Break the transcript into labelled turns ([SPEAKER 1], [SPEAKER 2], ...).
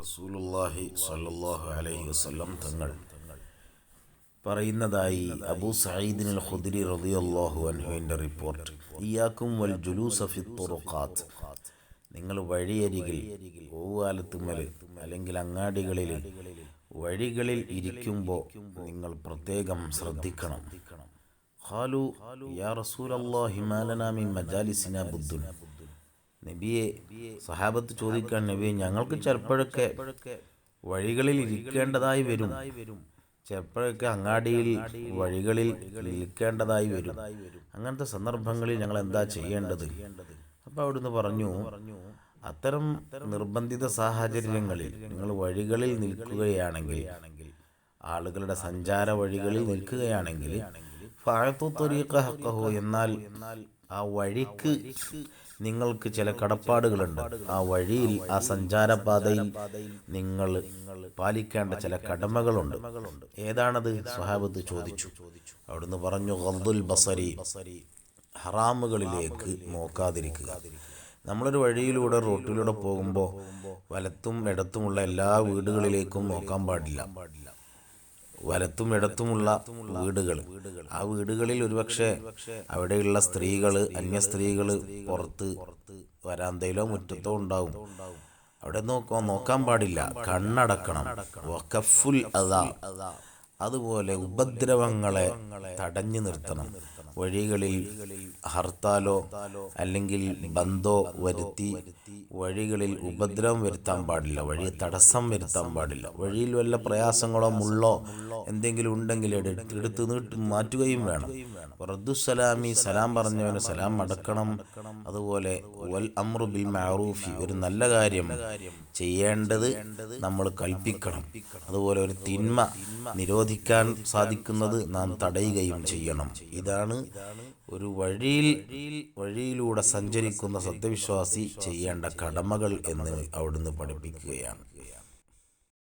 [SPEAKER 1] റസൂലുള്ളാഹി സ്വല്ലല്ലാഹു അലൈഹി വസല്ലം തങ്ങൾ പറയുന്നതായി അബൂ സഈദിൻ ഖുദ്രി റളിയല്ലാഹു അൻഹുവിന്റെ റിപ്പോർട്ട്. ഇയാക്കും വൽ ജുലൂസ ഫി തുറഖാത്ത്. നിങ്ങൾ വഴിയരികിൽ ഓവാലത്തുമ്മൽ അല്ലെങ്കിൽ അങ്ങാടികളിൽ വഴികളിൽ ഇരിക്കുമ്പോൾ നിങ്ങൾ പ്രത്യേകം ശ്രദ്ധിക്കണം. ഖാലു യാ റസൂലല്ലാഹി മാലനാമി മജാലിസിന ബുദ്ദുൻ. നബിയെ സഹാബത്ത് ചോദിക്കാൻ നബിയെ ഞങ്ങൾക്ക് ചിലപ്പോഴൊക്കെ വഴികളിൽ ഇരിക്കേണ്ടതായി വരും. ചിലപ്പോഴൊക്കെ അങ്ങാടിയിൽ വഴികളിൽ നിൽക്കേണ്ടതായി വരും. അങ്ങനത്തെ സന്ദർഭങ്ങളിൽ ഞങ്ങൾ എന്താ ചെയ്യേണ്ടത്? അപ്പോൾ അവിടുന്ന് പറഞ്ഞു അത്തരം നിർബന്ധിത സാഹചര്യങ്ങളിൽ നിങ്ങൾ വഴികളിൽ നിൽക്കുകയാണെങ്കിൽ ആളുകളുടെ സഞ്ചാര വഴികളിൽ നിൽക്കുകയാണെങ്കിൽ ഫഅത്തു തൊരീക്ക ഹഖഹു എന്നാൽ ആ വഴിക്ക് നിങ്ങൾക്ക് ചില കടപ്പാടുകളുണ്ട്. ആ വഴിയിൽ ആ സഞ്ചാരപാതയിൽ നിങ്ങൾ പാലിക്കേണ്ട ചില കടമകളുണ്ട്. ഏതാണത്? സ്വഹാബത്ത് ചോദിച്ചു. അവിടുന്ന് പറഞ്ഞു ഗദ്ദുൽ ബസരി ഹറാമുകളിലേക്ക് നോക്കാതിരിക്കുക. നമ്മളൊരു വഴിയിലൂടെ റോട്ടിലൂടെ പോകുമ്പോൾ വലത്തും ഇടത്തുമുള്ള എല്ലാ വീടുകളിലേക്കും നോക്കാൻ പാടില്ല. വലത്തും ഇടത്തുമുള്ള വീടുകൾ ആ വീടുകളിൽ ഒരുപക്ഷെ അവിടെയുള്ള സ്ത്രീകൾ അന്യ സ്ത്രീകൾ പുറത്ത് വരാന്തയിലോ മുറ്റത്തോ ഉണ്ടാവും. അവിടെ നോക്കോ നോക്കാൻ പാടില്ല. കണ്ണടക്കണം. വഖഫുൽ അതാ അതുപോലെ ഉപദ്രവങ്ങളെ തടഞ്ഞു നിർത്തണം. വഴികളിൽ ഹർത്താലോ അല്ലെങ്കിൽ ബന്ധോ വരുത്തി വഴികളിൽ ഉപദ്രവം വരുത്താൻ പാടില്ല വഴി തടസ്സം വരുത്താൻ പാടില്ല വഴിയിൽ വല്ല പ്രയാസങ്ങളോ മുള്ളോ എന്തെങ്കിലും ഉണ്ടെങ്കിൽ എടുത്ത് നീട്ട് മാറ്റുകയും വേണം. റദ്ദുസലാമി സലാം പറഞ്ഞവന് സലാം അടക്കണം. അതുപോലെ വൽ ബിൽ ഒരു നല്ല കാര്യം ചെയ്യേണ്ടത് നമ്മൾ കൽപ്പിക്കണം. അതുപോലെ ഒരു തിന്മ നിരോധിക്കാൻ സാധിക്കുന്നത് നാം തടയുകയും ചെയ്യണം. ഇതാണ് ഒരു വഴിയിൽ വഴിയിലൂടെ സഞ്ചരിക്കുന്ന സത്യവിശ്വാസി ചെയ്യേണ്ട കടമകൾ എന്ന് അവിടുന്ന് പഠിപ്പിക്കുകയാണ്.